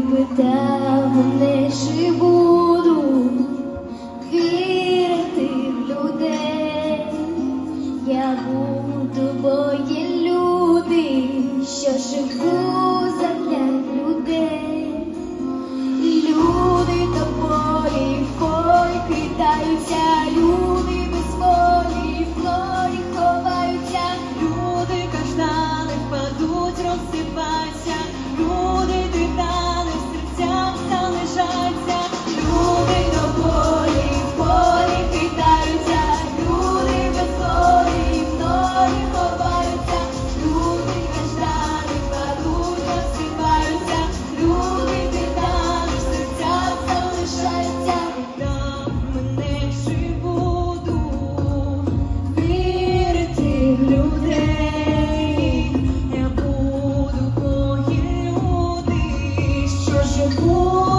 питав не чи буду вірити в людей, я буду, бо є люди, що живу задля людей, люди тобою покидаються. poor.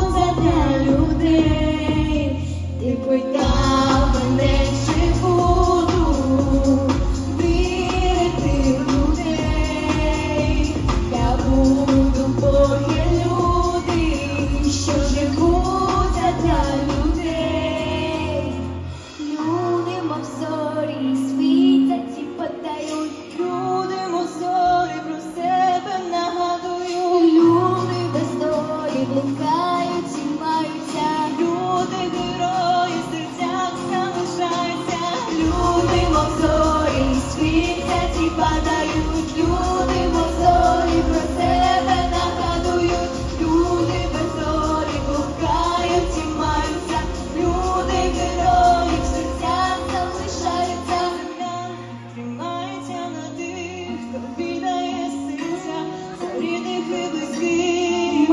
обідає сиця, за рідних і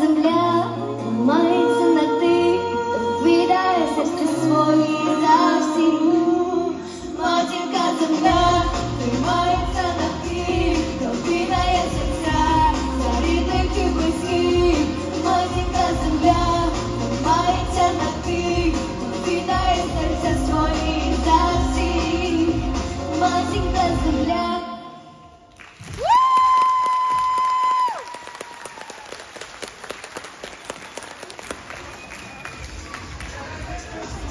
земля, мається на тих, відає серце свої.